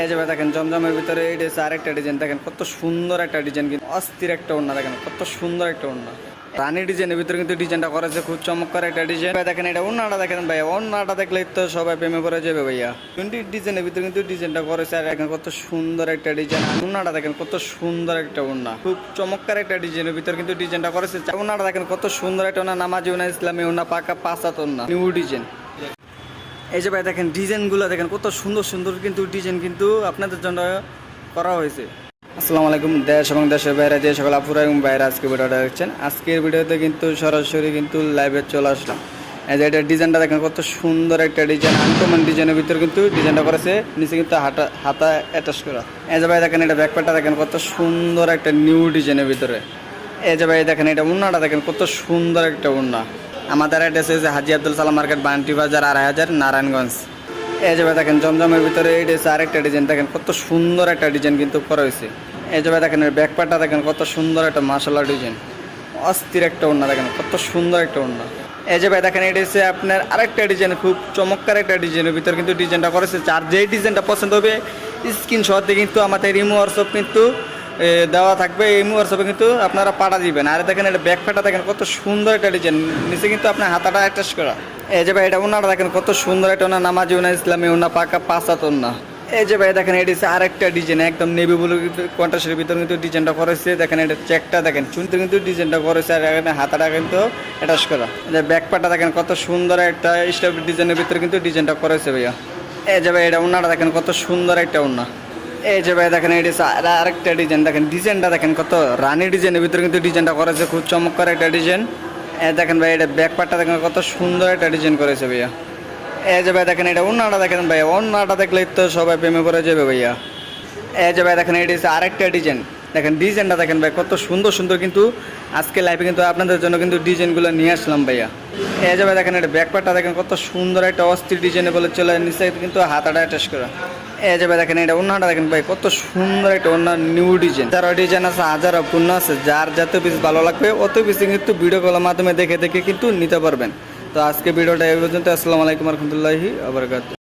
এই যে দেখেন, জমজমের ভিতরে এটা হচ্ছে আরেকটা ডিজাইন দেখেন কত সুন্দর একটা ডিজাইন কিন্তু অস্থির একটা ওড়না, দেখেন কত সুন্দর একটা ওড়না। রানী ডিজাইনের ভিতরে কিন্তু ডিজাইনটা করেছে খুব চমৎকার একটা ডিজাইন ভাই দেখেন, এটা ওড়নাটা দেখেন ভাই, ওড়নাটা দেখলেই তো সবাই প্রেমে পড়ে যাবে ভাইয়া। টোয়েন্টি ডিজাইনের ভিতরে কিন্তু ডিজাইনটা করেছে আর দেখেন কত সুন্দর একটা ডিজাইন ওড়নাটা দেখেন কত সুন্দর একটা ওড়না। খুব চমৎকার একটা ডিজাইনের ভিতরে কিন্তু ডিজাইনটা করেছে ওড়নাটা দেখেন কত সুন্দর একটা ওনা নামাজি ওনা ইসলামী ওনা পাকা পাঁচাত ওড়না। নিউ ডিজাইন এই যে ভাই দেখেন, ডিজাইনগুলো দেখেন, কত সুন্দর সুন্দর কিন্তু ডিজাইন কিন্তু আপনাদের জন্য করা হয়েছে। আসসালামু আলাইকুম, দেশ এবং দেশের বাইরে যে সকল আপুরা এবং বাইরে আজকে ভিডিওটা দেখছেন। আজকের ভিডিওতে কিন্তু সরাসরি কিন্তু লাইভে চলে আসলাম। এই যে এটা ডিজাইনটা দেখেন, কত সুন্দর একটা ডিজাইন আনকমন ডিজাইনের ভিতরে কিন্তু ডিজাইনটা করেছে, নিচে কিন্তু হাতা হাতা অ্যাটাচ করা। এই যে ভাই দেখেন, এটা ব্যাকপ্যাটটা দেখেন, কত সুন্দর একটা নিউ ডিজাইনের ভিতরে। এই যে ভাই দেখেন, এটা উন্নাটা দেখেন, কত সুন্দর একটা উন্না আমাদের অ্যাড্রেস হয়েছে হাজি আব্দুল সালাম মার্কেট, বান্টি বাজার, আড়াই হাজার, নারায়ণগঞ্জ। এই যে ভাই দেখেন, জমজমের ভিতরে এটা হচ্ছে আরেকটা ডিজাইন দেখেন, কত সুন্দর একটা ডিজাইন কিন্তু করা হয়েছে। এই যে ভাই দেখেন, এর ব্যাকপারটা দেখেন, কত সুন্দর একটা মার্শাল্লাহ ডিজাইন অস্থির একটা ওড়না দেখেন, কত সুন্দর একটা ওড়না। এই যে ভাই দেখেন, এটা হচ্ছে আপনার আরেকটা ডিজাইন খুব চমৎকার একটা ডিজাইনের ভিতরে কিন্তু ডিজাইনটা করেছে আর যেই ডিজাইনটা পছন্দ হবে স্ক্রিনশট দিয়ে কিন্তু আমাদের রিমো হোয়াটসঅ্যাপ কিন্তু দেওয়া থাকবে এই হোয়াটসঅ্যাপে কিন্তু আপনারা পাঠা দিবেন। আর দেখেন এটা ব্যাকপাটা দেখেন কত সুন্দর একটা ডিজাইন নিচে কিন্তু আপনার হাতাটা অ্যাটাচ করা। এই যে ভাই, এটা ওনারা দেখেন কত সুন্দর একটা ওনা নামাজি ওনা ইসলামী ওনা পাকা পাঁচাত না এই যে ভাই, দেখেন এটি আরেকটা ডিজাইন একদম নেভি ব্লু কন্ট্রাস্টের ভিতরে কিন্তু ডিজাইনটা করেছে দেখেন এটা চেকটা দেখেন, চুনতে কিন্তু ডিজাইনটা করেছে আর এখানে হাতাটা কিন্তু অ্যাটাচ করা। যে ব্যাকপাটা দেখেন কত সুন্দর একটা স্টেপ ডিজাইনের ভিতরে কিন্তু ডিজাইনটা করেছে ভাইয়া। এই যে ভাই, এটা ওনারা দেখেন কত সুন্দর একটা ওনা এই যে ভাই দেখেন এটি আর- আরেকটা ডিজাইন। দেখেন, ডিজাইনটা দেখেন কত রানী ডিজাইনের ভিতরে কিন্তু ডিজাইনটা করেছে খুব চমৎকার একটা ডিজাইন। দেখেন ভাই, এটা ব্যাকপারটা দেখেন কত সুন্দর একটা ডিজাইন করেছে ভাইয়া। এই যে ভাই দেখেন, এটা অন্যটা দেখেন ভাই অন্যটা দেখলেই তো সবাই প্রেমে পড়ে যাবে ভাইয়া। এই যে ভাই দেখেন, এটি আরেকটা ডিজাইন। দেখেন, ডিজাইনটা দেখেন ভাই, কত সুন্দর সুন্দর কিন্তু আজকে লাইফে কিন্তু আপনাদের জন্য কিন্তু ডিজাইনগুলো নিয়ে আসলাম ভাইয়া। এই যে ভাই দেখেন, এটা ব্যাকপারটা দেখেন কত সুন্দর একটা অস্থির ডিজাইনে বলে চলে, নিচে কিন্তু হাতাটা অ্যাটাচ করা। এই যাবে দেখেন, এটা অন্যটা দেখেন ভাই, কত সুন্দর একটা অন্য নিউ ডিজাইন যারা ডিজাইন আছে, হাজার পূর্ণ আছে, যার যত পিস ভালো লাগবে, অত বেশি কিন্তু ভিডিও কলের মাধ্যমে দেখে দেখে কিন্তু নিতে পারবেন। তো আজকে ভিডিওটা এই পর্যন্ত, আসসালামু আলাইকুম রহমতুল্লাহি আবরকাত